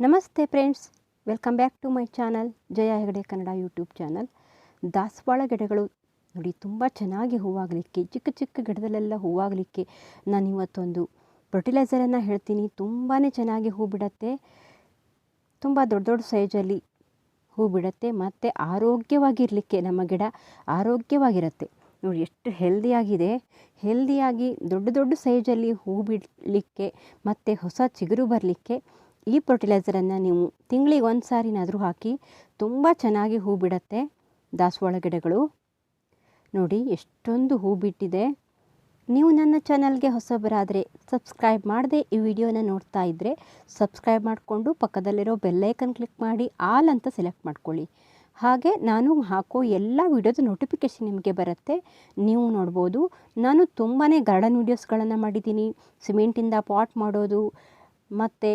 ನಮಸ್ತೆ friends, welcome back to my channel, Jaya Hegde Kannada YouTube channel. ದಾಸವಾಳ ಗಿಡಗಳು ನೋಡಿ ತುಂಬ ಚೆನ್ನಾಗಿ ಹೂವಾಗಲಿಕ್ಕೆ, ಚಿಕ್ಕ ಚಿಕ್ಕ ಗಿಡದಲ್ಲೆಲ್ಲ ಹೂವಾಗಲಿಕ್ಕೆ ನಾನು ಇವತ್ತೊಂದು ಫರ್ಟಿಲೈಸರನ್ನು ಹೇಳ್ತೀನಿ. ತುಂಬಾ ಚೆನ್ನಾಗಿ ಹೂ ಬಿಡತ್ತೆ. ತುಂಬ ದೊಡ್ಡ ದೊಡ್ಡ ಸೈಜಲ್ಲಿ ಹೂ ಬಿಡತ್ತೆ. ಮತ್ತು ಆರೋಗ್ಯವಾಗಿರಲಿಕ್ಕೆ ನಮ್ಮ ಗಿಡ ಆರೋಗ್ಯವಾಗಿರುತ್ತೆ. ನೋಡಿ ಎಷ್ಟು ಹೆಲ್ದಿಯಾಗಿದೆ ಹೆಲ್ದಿಯಾಗಿ ದೊಡ್ಡ ದೊಡ್ಡ ಸೈಜಲ್ಲಿ ಹೂ ಬಿಡಲಿಕ್ಕೆ, ಮತ್ತು ಹೊಸ ಚಿಗುರು ಬರಲಿಕ್ಕೆ ಈ ಫರ್ಟಿಲೈಸರನ್ನು ನೀವು ತಿಂಗಳಿಗೆ ಒಂದು ಸಾರಿನಾದರೂ ಹಾಕಿ ತುಂಬ ಚೆನ್ನಾಗಿ ಹೂ ಬಿಡತ್ತೆ ದಾಸವಾಳ ಗಿಡಗಳು. ನೋಡಿ ಎಷ್ಟೊಂದು ಹೂ ಬಿಟ್ಟಿದೆ. ನೀವು ನನ್ನ ಚಾನಲ್ಗೆ ಹೊಸಬರಾದರೆ ಸಬ್ಸ್ಕ್ರೈಬ್ ಮಾಡದೆ ಈ ವಿಡಿಯೋನ ನೋಡ್ತಾ ಇದ್ದರೆ ಸಬ್ಸ್ಕ್ರೈಬ್ ಮಾಡಿಕೊಂಡು ಪಕ್ಕದಲ್ಲಿರೋ ಬೆಲ್ಲೈಕನ್ ಕ್ಲಿಕ್ ಮಾಡಿ ಆಲ್ ಅಂತ ಸೆಲೆಕ್ಟ್ ಮಾಡ್ಕೊಳ್ಳಿ. ಹಾಗೆ ನಾನು ಹಾಕೋ ಎಲ್ಲ ವಿಡಿಯೋದ ನೋಟಿಫಿಕೇಷನ್ ನಿಮಗೆ ಬರುತ್ತೆ. ನೀವು ನೋಡ್ಬೋದು. ನಾನು ತುಂಬಾ ಗಾರ್ಡನ್ ವೀಡಿಯೋಸ್ಗಳನ್ನು ಮಾಡಿದ್ದೀನಿ. ಸಿಮೆಂಟಿಂದ ಪಾಟ್ ಮಾಡೋದು, ಮತ್ತು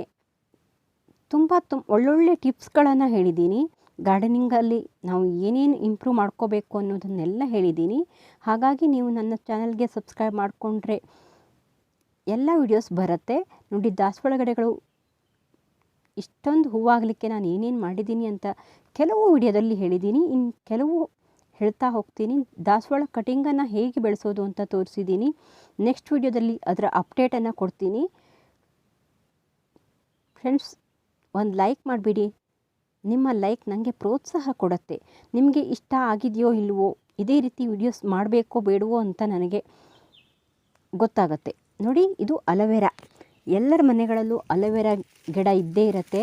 ತುಂಬ ತುಂಬ ಒಳ್ಳೊಳ್ಳೆ ಟಿಪ್ಸ್ಗಳನ್ನು ಹೇಳಿದ್ದೀನಿ. ಗಾರ್ಡನಿಂಗಲ್ಲಿ ನಾವು ಏನೇನು ಇಂಪ್ರೂವ್ ಮಾಡ್ಕೋಬೇಕು ಅನ್ನೋದನ್ನೆಲ್ಲ ಹೇಳಿದ್ದೀನಿ. ಹಾಗಾಗಿ ನೀವು ನನ್ನ ಚಾನಲ್ಗೆ ಸಬ್ಸ್ಕ್ರೈಬ್ ಮಾಡಿಕೊಂಡ್ರೆ ಎಲ್ಲ ವಿಡಿಯೋಸ್ ಬರುತ್ತೆ. ನೋಡಿ, ದಾಸವಾಳ ಗಿಡಗಳು ಇಷ್ಟೊಂದು ಹೂವಾಗಲಿಕ್ಕೆ ನಾನು ಏನೇನು ಮಾಡಿದ್ದೀನಿ ಅಂತ ಕೆಲವು ವಿಡಿಯೋದಲ್ಲಿ ಹೇಳಿದ್ದೀನಿ. ಇನ್ನು ಕೆಲವು ಹೇಳ್ತಾ ಹೋಗ್ತೀನಿ. ದಾಸವಾಳ ಕಟಿಂಗನ್ನು ಹೇಗೆ ಬೆಳೆಸೋದು ಅಂತ ತೋರಿಸಿದ್ದೀನಿ. ನೆಕ್ಸ್ಟ್ ವಿಡಿಯೋದಲ್ಲಿ ಅದರ ಅಪ್ಡೇಟನ್ನು ಕೊಡ್ತೀನಿ. ಫ್ರೆಂಡ್ಸ್ ಒಂದು ಲೈಕ್ ಮಾಡಿಬಿಡಿ. ನಿಮ್ಮ ಲೈಕ್ ನನಗೆ ಪ್ರೋತ್ಸಾಹ ಕೊಡುತ್ತೆ. ನಿಮಗೆ ಇಷ್ಟ ಆಗಿದೆಯೋ ಇಲ್ವೋ, ಇದೇ ರೀತಿ ವಿಡಿಯೋಸ್ ಮಾಡಬೇಕೋ ಬೇಡವೋ ಅಂತ ನನಗೆ ಗೊತ್ತಾಗುತ್ತೆ. ನೋಡಿ, ಇದು ಅಲವೆರಾ. ಎಲ್ಲರ ಮನೆಗಳಲ್ಲೂ ಅಲೋವೆರಾ ಗಿಡ ಇದ್ದೇ ಇರುತ್ತೆ.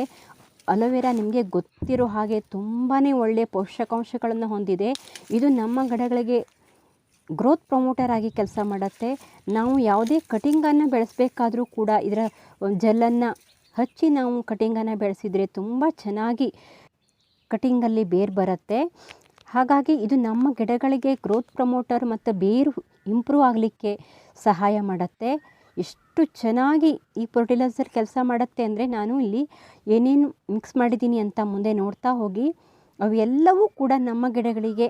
ಅಲೋವೆರಾ ನಿಮಗೆ ಗೊತ್ತಿರೋ ಹಾಗೆ ತುಂಬಾ ಒಳ್ಳೆಯ ಪೋಷಕಾಂಶಗಳನ್ನು ಹೊಂದಿದೆ. ಇದು ನಮ್ಮ ಗಿಡಗಳಿಗೆ ಗ್ರೋತ್ ಪ್ರಮೋಟರ್ ಆಗಿ ಕೆಲಸ ಮಾಡುತ್ತೆ. ನಾವು ಯಾವುದೇ ಕಟಿಂಗನ್ನು ಬೆಳೆಸಬೇಕಾದ್ರೂ ಕೂಡ ಇದರ ಜೆಲ್ಲನ್ನು ಹಚ್ಚಿ ನಾವು ಕಟಿಂಗನ್ನು ಬೆಳೆಸಿದರೆ ತುಂಬ ಚೆನ್ನಾಗಿ ಕಟಿಂಗಲ್ಲಿ ಬೇರು ಬರುತ್ತೆ. ಹಾಗಾಗಿ ಇದು ನಮ್ಮ ಗಿಡಗಳಿಗೆ ಗ್ರೋತ್ ಪ್ರಮೋಟರ್ ಮತ್ತು ಬೇರು ಇಂಪ್ರೂವ್ ಆಗಲಿಕ್ಕೆ ಸಹಾಯ ಮಾಡುತ್ತೆ. ಎಷ್ಟು ಚೆನ್ನಾಗಿ ಈ ಫರ್ಟಿಲೈಸರ್ ಕೆಲಸ ಮಾಡುತ್ತೆ ಅಂದರೆ ನಾನು ಇಲ್ಲಿ ಏನೇನು ಮಿಕ್ಸ್ ಮಾಡಿದ್ದೀನಿ ಅಂತ ಮುಂದೆ ನೋಡ್ತಾ ಹೋಗಿ ಅವೆಲ್ಲವೂ ಕೂಡ ನಮ್ಮ ಗಿಡಗಳಿಗೆ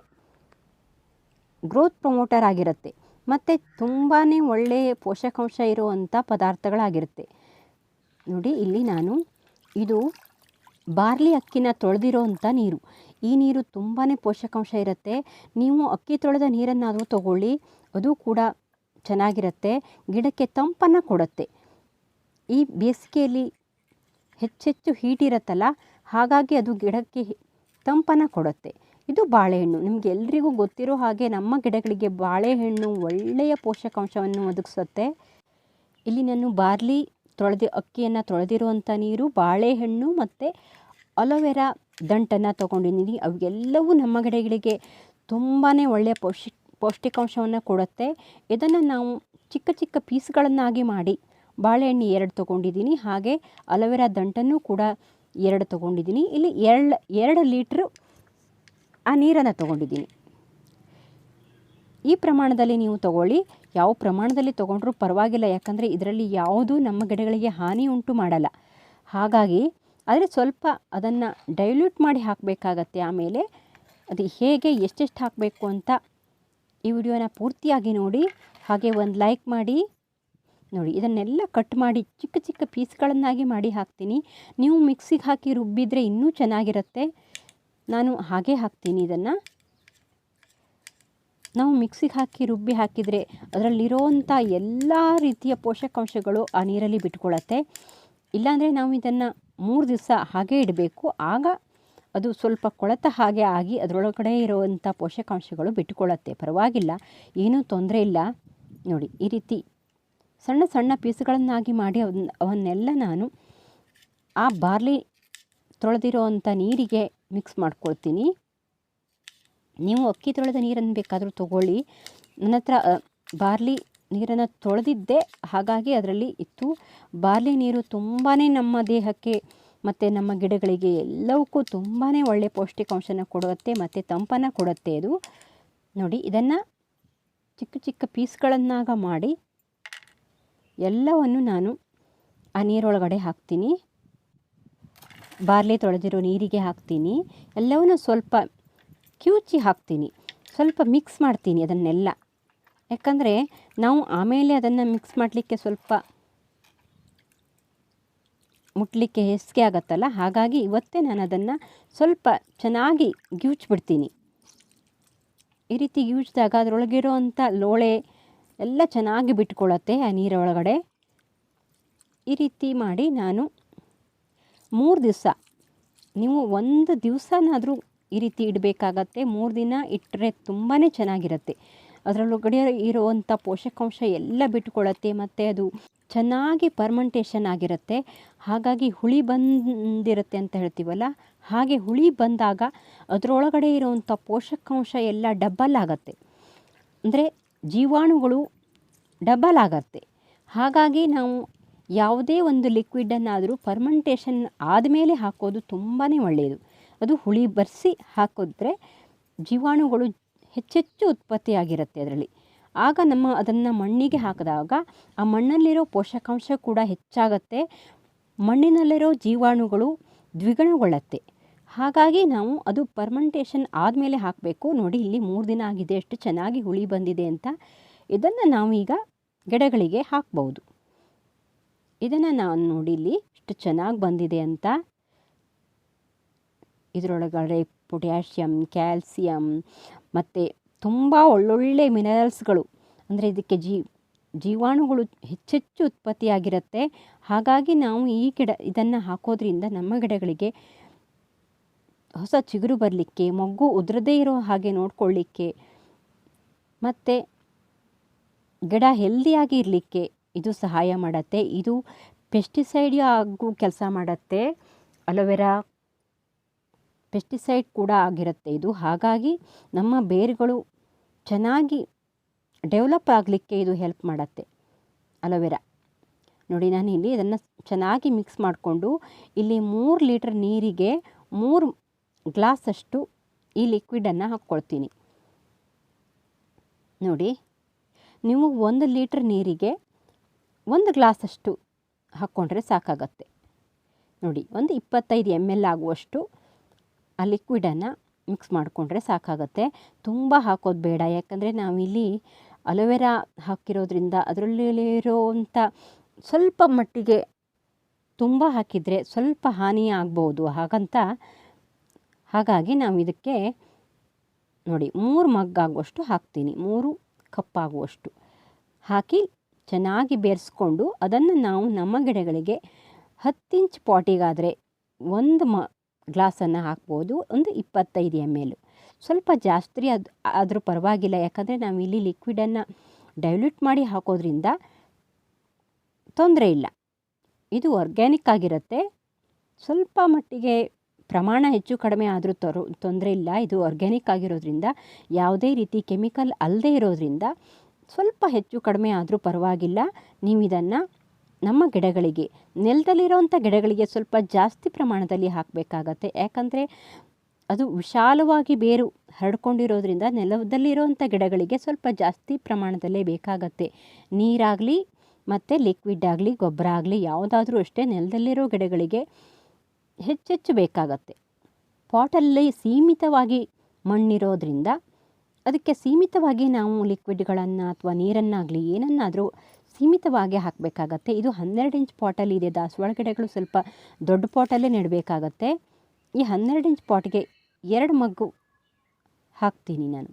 ಗ್ರೋತ್ ಪ್ರಮೋಟರ್ ಆಗಿರುತ್ತೆ. ಮತ್ತು ತುಂಬಾ ಒಳ್ಳೆಯ ಪೋಷಕಾಂಶ ಇರುವಂಥ ಪದಾರ್ಥಗಳಾಗಿರುತ್ತೆ. ನೋಡಿ, ಇಲ್ಲಿ ನಾನು ಇದು ಬಾರ್ಲಿ ಅಕ್ಕಿನ ತೊಳೆದಿರೋ ಅಂಥ ನೀರು. ಈ ನೀರು ತುಂಬಾ ಪೋಷಕಾಂಶ ಇರುತ್ತೆ. ನೀವು ಅಕ್ಕಿ ತೊಳೆದ ನೀರನ್ನಾದರೂ ತಗೊಳ್ಳಿ, ಅದು ಕೂಡ ಚೆನ್ನಾಗಿರುತ್ತೆ. ಗಿಡಕ್ಕೆ ತಂಪನ್ನು ಕೊಡುತ್ತೆ. ಈ ಬೇಸಿಗೆಯಲ್ಲಿ ಹೆಚ್ಚೆಚ್ಚು ಹೀಟ್ ಇರುತ್ತಲ್ಲ, ಹಾಗಾಗಿ ಅದು ಗಿಡಕ್ಕೆ ತಂಪನ್ನು ಕೊಡುತ್ತೆ. ಇದು ಬಾಳೆಹಣ್ಣು. ನಿಮಗೆ ಎಲ್ರಿಗೂ ಗೊತ್ತಿರೋ ಹಾಗೆ ನಮ್ಮ ಗಿಡಗಳಿಗೆ ಬಾಳೆಹಣ್ಣು ಒಳ್ಳೆಯ ಪೋಷಕಾಂಶವನ್ನು ಒದಗಿಸುತ್ತೆ. ಇಲ್ಲಿ ನಾನು ಬಾರ್ಲಿ ತೊಳೆದಿ, ಅಕ್ಕಿಯನ್ನು ತೊಳೆದಿರುವಂಥ ನೀರು, ಬಾಳೆಹಣ್ಣು ಮತ್ತು ಅಲೋವೆರಾ ದಂಟನ್ನು ತೊಗೊಂಡಿದ್ದೀನಿ ಅವೆಲ್ಲವೂ ನಮ್ಮ ಗಿಡಗಳಿಗೆ ತುಂಬಾ ಒಳ್ಳೆಯ ಪೌಷ್ಟಿ, ಪೌಷ್ಟಿಕಾಂಶವನ್ನು ಕೊಡುತ್ತೆ. ಇದನ್ನು ನಾವು ಚಿಕ್ಕ ಚಿಕ್ಕ ಪೀಸ್ಗಳನ್ನಾಗಿ ಮಾಡಿ ಬಾಳೆಹಣ್ಣು ಎರಡು ತೊಗೊಂಡಿದ್ದೀನಿ ಹಾಗೆ ಅಲೋವೆರಾ ದಂಟನ್ನು ಕೂಡ ಎರಡು ತೊಗೊಂಡಿದ್ದೀನಿ ಇಲ್ಲಿ ಎರಡು ಎರಡು ಲೀಟ್ರ್ ಆ ನೀರನ್ನು ತೊಗೊಂಡಿದ್ದೀನಿ ಈ ಪ್ರಮಾಣದಲ್ಲಿ ನೀವು ತಗೊಳ್ಳಿ. ಯಾವ ಪ್ರಮಾಣದಲ್ಲಿ ತಗೊಂಡ್ರೂ ಪರವಾಗಿಲ್ಲ. ಯಾಕಂದರೆ ಇದರಲ್ಲಿ ಯಾವುದೂ ನಮ್ಮ ಗಿಡಗಳಿಗೆ ಹಾನಿ ಉಂಟು ಮಾಡಲ್ಲ. ಹಾಗಾಗಿ ಆದರೆ ಸ್ವಲ್ಪ ಅದನ್ನು ಡೈಲ್ಯೂಟ್ ಮಾಡಿ ಹಾಕಬೇಕಾಗತ್ತೆ. ಆಮೇಲೆ ಅದು ಹೇಗೆ ಎಷ್ಟೆಷ್ಟು ಹಾಕಬೇಕು ಅಂತ ಈ ವಿಡಿಯೋನ ಪೂರ್ತಿಯಾಗಿ ನೋಡಿ. ಹಾಗೆ ಒಂದು ಲೈಕ್ ಮಾಡಿ. ನೋಡಿ, ಇದನ್ನೆಲ್ಲ ಕಟ್ ಮಾಡಿ ಚಿಕ್ಕ ಚಿಕ್ಕ ಪೀಸ್ಗಳನ್ನಾಗಿ ಮಾಡಿ ಹಾಕ್ತೀನಿ. ನೀವು ಮಿಕ್ಸಿಗೆ ಹಾಕಿ ರುಬ್ಬಿದರೆ ಇನ್ನೂ ಚೆನ್ನಾಗಿರುತ್ತೆ. ನಾನು ಹಾಗೆ ಹಾಕ್ತೀನಿ ಇದನ್ನು. ನಾವು ಮಿಕ್ಸಿಗೆ ಹಾಕಿ, ರುಬ್ಬಿ ಹಾಕಿದರೆ ಅದರಲ್ಲಿರೋವಂಥ ಎಲ್ಲ ರೀತಿಯ ಪೋಷಕಾಂಶಗಳು ಆ ನೀರಲ್ಲಿ ಬಿಟ್ಕೊಳ್ಳುತ್ತೆ. ಇಲ್ಲಾಂದರೆ ನಾವು ಇದನ್ನು ಮೂರು ದಿವಸ ಹಾಗೆ ಇಡಬೇಕು. ಆಗ ಅದು ಸ್ವಲ್ಪ ಕೊಳೆತ ಹಾಗೆ ಆಗಿ ಅದರೊಳಗಡೆ ಇರುವಂಥ ಪೋಷಕಾಂಶಗಳು ಬಿಟ್ಟುಕೊಳ್ಳುತ್ತೆ ಪರವಾಗಿಲ್ಲ, ಏನೂ ತೊಂದರೆ ಇಲ್ಲ. ನೋಡಿ, ಈ ರೀತಿ ಸಣ್ಣ ಸಣ್ಣ ಪೀಸ್ಗಳನ್ನಾಗಿ ಮಾಡಿ ಅವನ್ನ ಅವನ್ನೆಲ್ಲ ನಾನು ಆ ಬಾರ್ಲಿ ತೊಳೆದಿರೋ ನೀರಿಗೆ ಮಿಕ್ಸ್ ಮಾಡ್ಕೊಳ್ತೀನಿ. ನೀವು ಅಕ್ಕಿ ತೊಳೆದ ನೀರನ್ನು ಬೇಕಾದರೂ ತೊಗೊಳ್ಳಿ. ನನ್ನ ಹತ್ರ ಬಾರ್ಲಿ ನೀರನ್ನು ತೊಳೆದಿದ್ದೆ. ಹಾಗಾಗಿ ಅದರಲ್ಲಿ ಇತ್ತು. ಬಾರ್ಲಿ ನೀರು ತುಂಬಾ ನಮ್ಮ ದೇಹಕ್ಕೆ ಮತ್ತು ನಮ್ಮ ಗಿಡಗಳಿಗೆ ಎಲ್ಲವಕ್ಕೂ ತುಂಬಾ ಒಳ್ಳೆಯ ಪೌಷ್ಟಿಕಾಂಶನ ಕೊಡುತ್ತೆ ಮತ್ತು ತಂಪನ್ನು ಕೊಡುತ್ತೆ ಇದು ನೋಡಿ, ಇದನ್ನು ಚಿಕ್ಕ ಚಿಕ್ಕ ಪೀಸ್ಗಳನ್ನಾಗ ಮಾಡಿ ಎಲ್ಲವನ್ನು ನಾನು ಆ ನೀರೊಳಗಡೆ ಹಾಕ್ತೀನಿ. ಬಾರ್ಲಿ ತೊಳೆದಿರೋ ನೀರಿಗೆ ಹಾಕ್ತೀನಿ. ಎಲ್ಲವನ್ನು ಸ್ವಲ್ಪ ಕಿವುಚಿ ಹಾಕ್ತೀನಿ. ಸ್ವಲ್ಪ ಮಿಕ್ಸ್ ಮಾಡ್ತೀನಿ ಅದನ್ನೆಲ್ಲ. ಯಾಕಂದರೆ ನಾವು ಆಮೇಲೆ ಅದನ್ನು ಮಿಕ್ಸ್ ಮಾಡಲಿಕ್ಕೆ ಸ್ವಲ್ಪ ಮುಟ್ಲಿಕ್ಕೆ ಹೆಸಿಗೆ ಆಗತ್ತಲ್ಲ? ಹಾಗಾಗಿ ಇವತ್ತೇ ನಾನು ಅದನ್ನು ಸ್ವಲ್ಪ ಚೆನ್ನಾಗಿ ಗಿವ್ಚ್ಬಿಡ್ತೀನಿ ಈ ರೀತಿ ಗಿವ್ಚಿದಾಗ ಅದರೊಳಗಿರೋ ಅಂಥ ಲೋಳೆ ಎಲ್ಲ ಚೆನ್ನಾಗಿ ಬಿಟ್ಕೊಳ್ಳುತ್ತೆ ಆ ನೀರೊಳಗಡೆ ಈ ರೀತಿ ಮಾಡಿ ನಾನು ಮೂರು ದಿವಸ, ನೀವು ಒಂದು ದಿವಸನಾದರೂ ಈ ರೀತಿ ಇಡಬೇಕಾಗತ್ತೆ. ಮೂರು ದಿನ ಇಟ್ಟರೆ ತುಂಬಾ ಚೆನ್ನಾಗಿರುತ್ತೆ. ಅದರೊಳಗಡೆ ಇರುವಂಥ ಪೋಷಕಾಂಶ ಎಲ್ಲ ಬಿಟ್ಕೊಳ್ಳುತ್ತೆ ಮತ್ತು ಅದು ಚೆನ್ನಾಗಿ ಪರ್ಮಂಟೇಷನ್ ಆಗಿರುತ್ತೆ. ಹಾಗಾಗಿ ಹುಳಿ ಬಂದಿರುತ್ತೆ ಅಂತ ಹೇಳ್ತೀವಲ್ಲ, ಹಾಗೆ ಹುಳಿ ಬಂದಾಗ ಅದರೊಳಗಡೆ ಇರುವಂಥ ಪೋಷಕಾಂಶ ಎಲ್ಲ ಡಬ್ಬಲ್ ಆಗುತ್ತೆ. ಅಂದರೆ ಜೀವಾಣುಗಳು ಡಬಲ್ ಆಗತ್ತೆ. ಹಾಗಾಗಿ ನಾವು ಯಾವುದೇ ಒಂದು ಲಿಕ್ವಿಡನ್ನಾದರೂ ಫರ್ಮೆಂಟೇಷನ್ ಆದಮೇಲೆ ಹಾಕೋದು ತುಂಬಾ ಒಳ್ಳೆಯದು ಅದು ಹುಳಿ ಬರೆಸಿ ಹಾಕಿದ್ರೆ ಜೀವಾಣುಗಳು ಹೆಚ್ಚೆಚ್ಚು ಉತ್ಪತ್ತಿಯಾಗಿರುತ್ತೆ ಅದರಲ್ಲಿ. ಆಗ ನಮ್ಮ ಅದನ್ನು ಮಣ್ಣಿಗೆ ಹಾಕಿದಾಗ ಆ ಮಣ್ಣಲ್ಲಿರೋ ಪೋಷಕಾಂಶ ಕೂಡ ಹೆಚ್ಚಾಗತ್ತೆ. ಮಣ್ಣಿನಲ್ಲಿರೋ ಜೀವಾಣುಗಳು ದ್ವಿಗುಣಗೊಳ್ಳುತ್ತೆ. ಹಾಗಾಗಿ ನಾವು ಅದು ಪರ್ಮಂಟೇಷನ್ ಆದಮೇಲೆ ಹಾಕಬೇಕು. ನೋಡಿ, ಇಲ್ಲಿ ಮೂರು ದಿನ ಆಗಿದೆ, ಎಷ್ಟು ಚೆನ್ನಾಗಿ ಹುಳಿ ಬಂದಿದೆ ಅಂತ. ಇದನ್ನು ನಾವೀಗ ಗಿಡಗಳಿಗೆ ಹಾಕ್ಬೋದು. ಇದನ್ನು ನಾನು ನೋಡಿ ಇಲ್ಲಿ ಎಷ್ಟು ಚೆನ್ನಾಗಿ ಬಂದಿದೆ ಅಂತ. ಇದರೊಳಗಡೆ ಪೊಟ್ಯಾಷಿಯಮ್ ಕ್ಯಾಲ್ಸಿಯಮ್ ಮತ್ತು ತುಂಬ ಒಳ್ಳೊಳ್ಳೆ ಮಿನರಲ್ಸ್ಗಳು. ಅಂದರೆ ಇದಕ್ಕೆ ಜೀ, ಜೀವಾಣುಗಳು ಹೆಚ್ಚೆಚ್ಚು ಉತ್ಪತ್ತಿಯಾಗಿರುತ್ತೆ. ಹಾಗಾಗಿ ನಾವು ಈ ಗಿಡ, ಇದನ್ನು ಹಾಕೋದ್ರಿಂದ ನಮ್ಮ ಗಿಡಗಳಿಗೆ ಹೊಸ ಚಿಗುರು ಬರಲಿಕ್ಕೆ, ಮೊಗ್ಗು ಉದುರದೇ ಇರೋ ಹಾಗೆ ನೋಡ್ಕೊಳ್ಳಿಕ್ಕೆ ಮತ್ತು ಗಿಡ ಹೆಲ್ದಿಯಾಗಿ ಇರಲಿಕ್ಕೆ ಇದು ಸಹಾಯ ಮಾಡುತ್ತೆ. ಇದು ಪೆಸ್ಟಿಸೈಡ್ ಆಗು ಕೆಲಸ ಮಾಡುತ್ತೆ. ಅಲೋವೆರಾ ಪೆಸ್ಟಿಸೈಡ್ ಕೂಡ ಆಗಿರುತ್ತೆ. ಇದು ಹಾಗಾಗಿ ನಮ್ಮ ಬೇರುಗಳು ಚೆನ್ನಾಗಿ ಡೆವಲಪ್ ಆಗಲಿಕ್ಕೆ ಇದು ಹೆಲ್ಪ್ ಮಾಡುತ್ತೆ. ಅಲೋವೆರಾ ನೋಡಿ, ನಾನು ಇಲ್ಲಿ ಇದನ್ನು ಚೆನ್ನಾಗಿ ಮಿಕ್ಸ್ ಮಾಡಿಕೊಂಡು ಇಲ್ಲಿ ಮೂರು ಲೀಟ್ರ್ ನೀರಿಗೆ ಮೂರು ಗ್ಲಾಸಷ್ಟು ಈ ಲಿಕ್ವಿಡನ್ನು ಹಾಕ್ಕೊಳ್ತೀನಿ. ನೋಡಿ, ನೀವು ಒಂದು ಲೀಟ್ರ್ ನೀರಿಗೆ ಒಂದು ಗ್ಲಾಸಷ್ಟು ಹಾಕ್ಕೊಂಡ್ರೆ ಸಾಕಾಗತ್ತೆ. ನೋಡಿ, ಒಂದು ಇಪ್ಪತ್ತೈದು ಎಂ ಎಲ್ ಆಗುವಷ್ಟು ಆ ಲಿಕ್ವಿಡನ್ನು ಮಿಕ್ಸ್ ಮಾಡಿಕೊಂಡ್ರೆ ಸಾಕಾಗುತ್ತೆ. ತುಂಬ ಹಾಕೋದು ಬೇಡ. ಯಾಕಂದರೆ ನಾವಿಲ್ಲಿ ಅಲೋವೆರಾ ಹಾಕಿರೋದ್ರಿಂದ ಅದರಲ್ಲಿರೋವಂಥ ಸ್ವಲ್ಪ ಮಟ್ಟಿಗೆ ತುಂಬ ಹಾಕಿದರೆ ಸ್ವಲ್ಪ ಹಾನಿ ಆಗ್ಬೋದು. ಹಾಗಂತ ಹಾಗಾಗಿ ನಾವು ಇದಕ್ಕೆ ನೋಡಿ ಮೂರು ಮಗ್ಗಾಗುವಷ್ಟು ಹಾಕ್ತೀನಿ. ಮೂರು ಕಪ್ಪಾಗುವಷ್ಟು ಹಾಕಿ ಚೆನ್ನಾಗಿ ಬೇರೆಸ್ಕೊಂಡು ಅದನ್ನು ನಾವು ನಮ್ಮ ಗಿಡಗಳಿಗೆ ಹತ್ತು ಪಾಟಿಗಾದರೆ ಒಂದು ಮ ಗ್ಲಾಸನ್ನು ಹಾಕ್ಬೋದು, ಒಂದು ಇಪ್ಪತ್ತೈದು ಎಂ ಎಲ್. ಸ್ವಲ್ಪ ಜಾಸ್ತಿ ಅದು, ಆದರೂ ಪರವಾಗಿಲ್ಲ. ಯಾಕಂದರೆ ನಾವು ಇಲ್ಲಿ ಲಿಕ್ವಿಡನ್ನು ಡೈಲ್ಯೂಟ್ ಮಾಡಿ ಹಾಕೋದ್ರಿಂದ ತೊಂದರೆ ಇಲ್ಲ. ಇದು ಆರ್ಗ್ಯಾನಿಕ್ ಆಗಿರುತ್ತೆ. ಸ್ವಲ್ಪ ಮಟ್ಟಿಗೆ ಪ್ರಮಾಣ ಹೆಚ್ಚು ಕಡಿಮೆ ಆದರೂ ತರೋ, ತೊಂದರೆ ಇಲ್ಲ. ಇದು ಆರ್ಗ್ಯಾನಿಕ್ ಆಗಿರೋದ್ರಿಂದ, ಯಾವುದೇ ರೀತಿ ಕೆಮಿಕಲ್ ಅಲ್ಲದೆ ಇರೋದ್ರಿಂದ ಸ್ವಲ್ಪ ಹೆಚ್ಚು ಕಡಿಮೆ ಆದರೂ ಪರವಾಗಿಲ್ಲ. ನೀವು ಇದನ್ನು ನಮ್ಮ ಗಿಡಗಳಿಗೆ, ನೆಲದಲ್ಲಿರೋವಂಥ ಗಿಡಗಳಿಗೆ ಸ್ವಲ್ಪ ಜಾಸ್ತಿ ಪ್ರಮಾಣದಲ್ಲಿ ಹಾಕಬೇಕಾಗತ್ತೆ. ಯಾಕಂದರೆ ಅದು ವಿಶಾಲವಾಗಿ ಬೇರು ಹರಡ್ಕೊಂಡಿರೋದ್ರಿಂದ ನೆಲದಲ್ಲಿರೋವಂಥ ಗಿಡಗಳಿಗೆ ಸ್ವಲ್ಪ ಜಾಸ್ತಿ ಪ್ರಮಾಣದಲ್ಲೇ ಬೇಕಾಗತ್ತೆ. ನೀರಾಗಲಿ ಮತ್ತು ಲಿಕ್ವಿಡ್ ಆಗಲಿ, ಗೊಬ್ಬರ ಆಗಲಿ, ಯಾವುದಾದ್ರೂ ಅಷ್ಟೇ ನೆಲದಲ್ಲಿರೋ ಗಿಡಗಳಿಗೆ ಹೆಚ್ಚೆಚ್ಚು ಬೇಕಾಗತ್ತೆ. ಪಾಟಲ್ಲಿ ಸೀಮಿತವಾಗಿ ಮಣ್ಣಿರೋದ್ರಿಂದ ಅದಕ್ಕೆ ಸೀಮಿತವಾಗಿ ನಾವು ಲಿಕ್ವಿಡ್ಗಳನ್ನು ಅಥವಾ ನೀರನ್ನಾಗಲಿ ಏನನ್ನಾದರೂ ಸೀಮಿತವಾಗಿ ಹಾಕಬೇಕಾಗತ್ತೆ. ಇದು ಹನ್ನೆರಡು ಇಂಚ್ ಪಾಟಲ್ಲಿ ಇದೆ. ದಾಸವಾಳ ಗಿಡಗಳು ಸ್ವಲ್ಪ ದೊಡ್ಡ ಪಾಟಲ್ಲೇ ನೆಡಬೇಕಾಗತ್ತೆ. ಈ ಹನ್ನೆರಡು ಇಂಚ್ ಪಾಟ್ಗೆ ಎರಡು ಮಗ್ಗು ಹಾಕ್ತೀನಿ ನಾನು.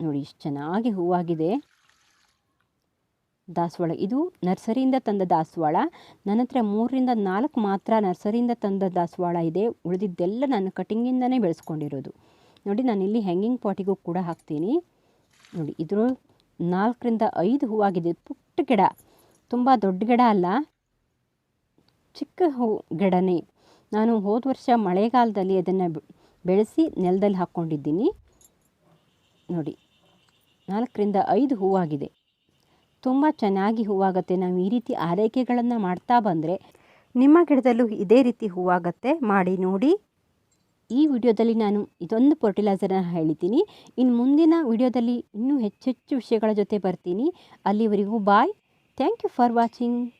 ನೋಡಿ, ಇಷ್ಟು ಚೆನ್ನಾಗಿ ಹೂವಾಗಿದೆ. ದಾಸವಾಳ, ಇದು ನರ್ಸರಿಯಿಂದ ತಂದ ದಾಸವಾಳ. ನನ್ನ ಹತ್ರ ಮೂರರಿಂದ ನಾಲ್ಕು ಮಾತ್ರ ನರ್ಸರಿಯಿಂದ ತಂದ ದಾಸವಾಳ ಇದೆ. ಉಳಿದಿದ್ದೆಲ್ಲ ನಾನು ಕಟಿಂಗಿಂದನೇ ಬೆಳೆಸ್ಕೊಂಡಿರೋದು. ನೋಡಿ ನಾನು ಇಲ್ಲಿ ಹ್ಯಾಂಗಿಂಗ್ ಪಾಟಿಗೂ ಕೂಡ ಹಾಕ್ತೀನಿ. ನೋಡಿ ಇದ್ರ ನಾಲ್ಕರಿಂದ ಐದು ಹೂವಾಗಿದೆ. ಪುಟ್ಟ ಗಿಡ. ತುಂಬ ದೊಡ್ಡ ಗಿಡ ಅಲ್ಲ. ಚಿಕ್ಕ ಹೂ ಗಿಡನೇ. ನಾನು ಹೋದ ವರ್ಷ ಮಳೆಗಾಲದಲ್ಲಿ ಅದನ್ನು ಬೆಳೆಸಿ ನೆಲದಲ್ಲಿ ಹಾಕ್ಕೊಂಡಿದ್ದೀನಿ ನೋಡಿ. ನಾಲ್ಕರಿಂದ ಐದು ಹೂವಾಗಿದೆ. ತುಂಬ ಚೆನ್ನಾಗಿ ಹೂವಾಗುತ್ತೆ. ನಾವು ಈ ರೀತಿ ಆರೈಕೆಗಳನ್ನು ಮಾಡ್ತಾ ಬಂದರೆ ನಿಮ್ಮ ಗಿಡದಲ್ಲೂ ಇದೇ ರೀತಿ ಹೂವಾಗತ್ತೆ. ಮಾಡಿ ನೋಡಿ. ಈ ವಿಡಿಯೋದಲ್ಲಿ ನಾನು ಇದೊಂದು ಫರ್ಟಿಲೈಸರನ್ನು ಹೇಳಿದ್ದೀನಿ. ಇನ್ನು ಮುಂದಿನ ವಿಡಿಯೋದಲ್ಲಿ ಇನ್ನೂ ಹೆಚ್ಚೆಚ್ಚು ವಿಷಯಗಳ ಜೊತೆ ಬರ್ತೀನಿ. ಅಲ್ಲಿವರೆಗೂ bye thank you for watching